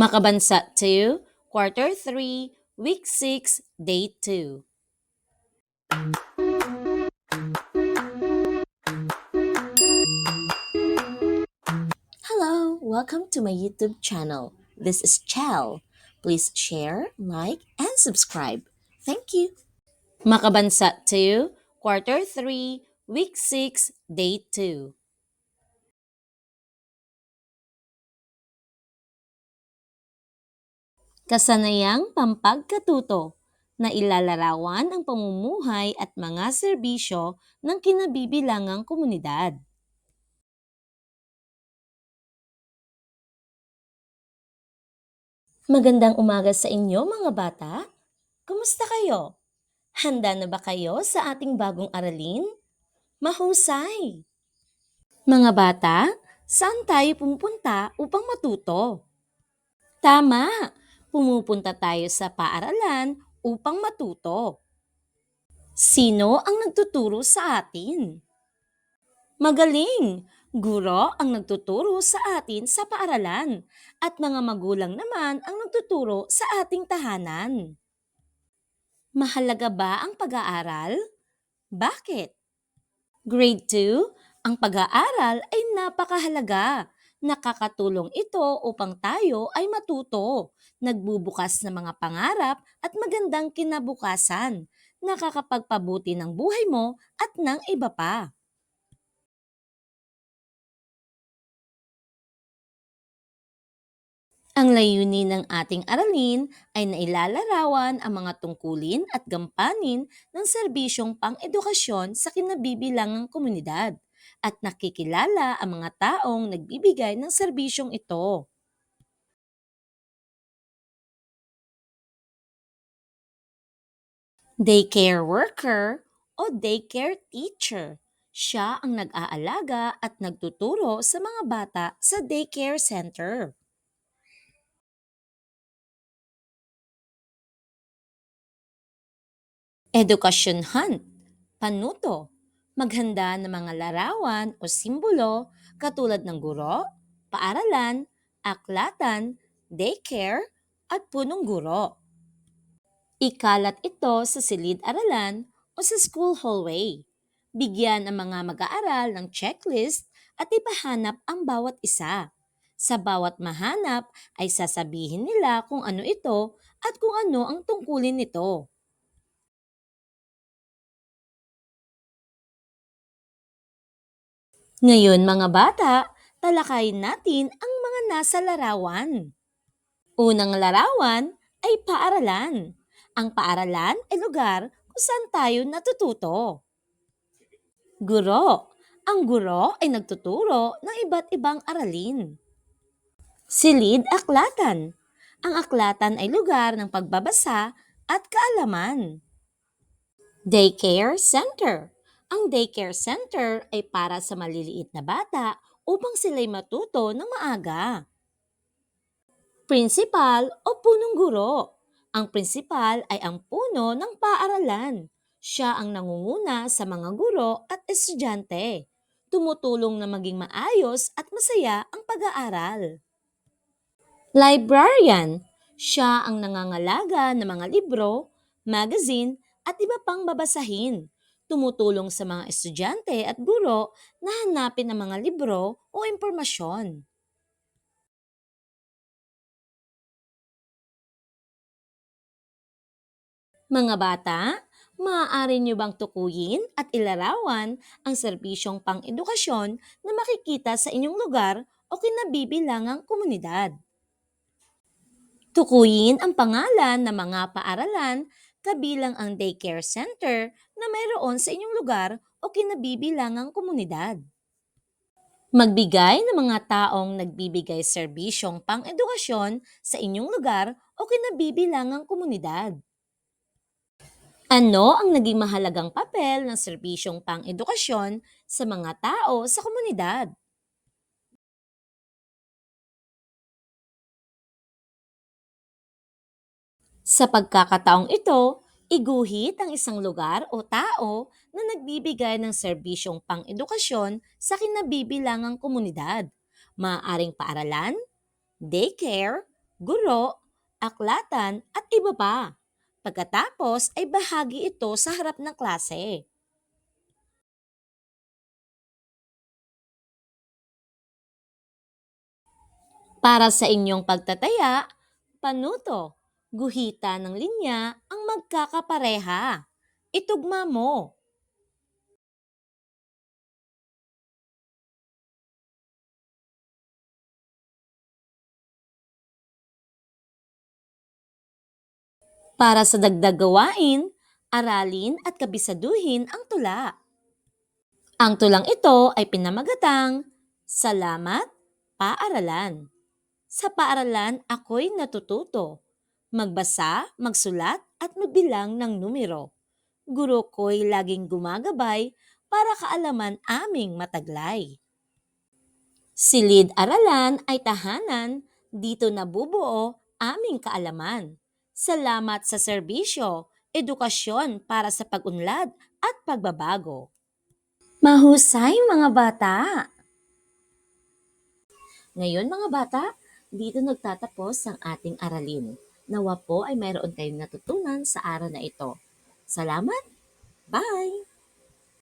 Makabansa 2, Quarter 3, Week 6, Day 2. Hello, welcome to my YouTube channel. This is Chel. Please share, like, and subscribe. Thank you. Makabansa 2, Quarter 3, Week 6, Day 2. Kasanayang pampagkatuto na ilalarawan ang pamumuhay at mga serbisyo ng kinabibilangang komunidad. Magandang umaga sa inyo mga bata. Kumusta kayo? Handa na ba kayo sa ating bagong aralin? Mahusay! Mga bata, saan tayo pupunta upang matuto? Tama! Pumupunta tayo sa paaralan upang matuto. Sino ang nagtuturo sa atin? Magaling! Guro ang nagtuturo sa atin sa paaralan at mga magulang naman ang nagtuturo sa ating tahanan. Mahalaga ba ang pag-aaral? Bakit? Grade 2, ang pag-aaral ay napakahalaga. Nakakatulong ito upang tayo ay matuto, nagbubukas ng mga pangarap at magandang kinabukasan, nakakapagpabuti ng buhay mo at ng iba pa. Ang layunin ng ating aralin ay nailalarawan ang mga tungkulin at gampanin ng serbisyong pang-edukasyon sa kinabibilangang komunidad at nakikilala ang mga taong nagbibigay ng serbisyong ito. Daycare worker o daycare teacher. Siya ang nag-aalaga at nagtuturo sa mga bata sa daycare center. Edukasyon hunt, panuto, maghanda ng mga larawan o simbolo katulad ng guro, paaralan, aklatan, daycare, at punong guro. Ikalat ito sa silid-aralan o sa school hallway. Bigyan ang mga mag-aaral ng checklist at ipahanap ang bawat isa. Sa bawat mahanap ay sasabihin nila kung ano ito at kung ano ang tungkulin nito. Ngayon mga bata, talakayin natin ang mga nasa larawan. Unang larawan ay paaralan. Ang paaralan ay lugar kung saan tayo natututo. Guro. Ang guro ay nagtuturo ng iba't ibang aralin. Silid aklatan. Ang aklatan ay lugar ng pagbabasa at kaalaman. Daycare Center. Ang daycare center ay para sa maliliit na bata upang sila'y matuto ng maaga. Principal o punong guro. Ang principal ay ang puno ng paaralan. Siya ang nangunguna sa mga guro at estudyante. Tumutulong na maging maayos at masaya ang pag-aaral. Librarian. Siya ang nangangalaga ng mga libro, magazine, at iba pang babasahin. Tumutulong sa mga estudyante at guro na hanapin ang mga libro o impormasyon. Mga bata, maaari niyo bang tukuyin at ilarawan ang serbisyong pang-edukasyon na makikita sa inyong lugar o kinabibilangang komunidad? Tukuyin ang pangalan ng mga paaralan kabilang ang daycare center na mayroon sa inyong lugar o kinabibilangang komunidad. Magbigay ng mga taong nagbibigay serbisyong pang-edukasyon sa inyong lugar o kinabibilangang komunidad. Ano ang naging mahalagang papel ng serbisyong pang-edukasyon sa mga tao sa komunidad? Sa pagkakataong ito, iguhit ang isang lugar o tao na nagbibigay ng serbisyong pang-edukasyon sa kinabibilangang komunidad. Maaaring paaralan, daycare, guro, aklatan at iba pa. Pagkatapos ay bahagi ito sa harap ng klase. Para sa inyong pagtataya, panuto, guhita ng linya ang magkakapareha. Itugma mo. Para sa dagdag gawain, aralin at kabisaduhin ang tula. Ang tulang ito ay pinamagatang Salamat, Paaralan. Sa paaralan ako'y natututo. Magbasa, magsulat at magbilang ng numero. Guro ko'y laging gumagabay para kaalaman aming mataglay. Silid-aralan ay tahanan, dito nabubuo aming kaalaman. Salamat sa serbisyo, edukasyon para sa pag-unlad at pagbabago. Mahusay mga bata! Ngayon mga bata, dito nagtatapos ang ating aralin. Nawa po ay mayroon kayong natutunan sa araw na ito. Salamat! Bye!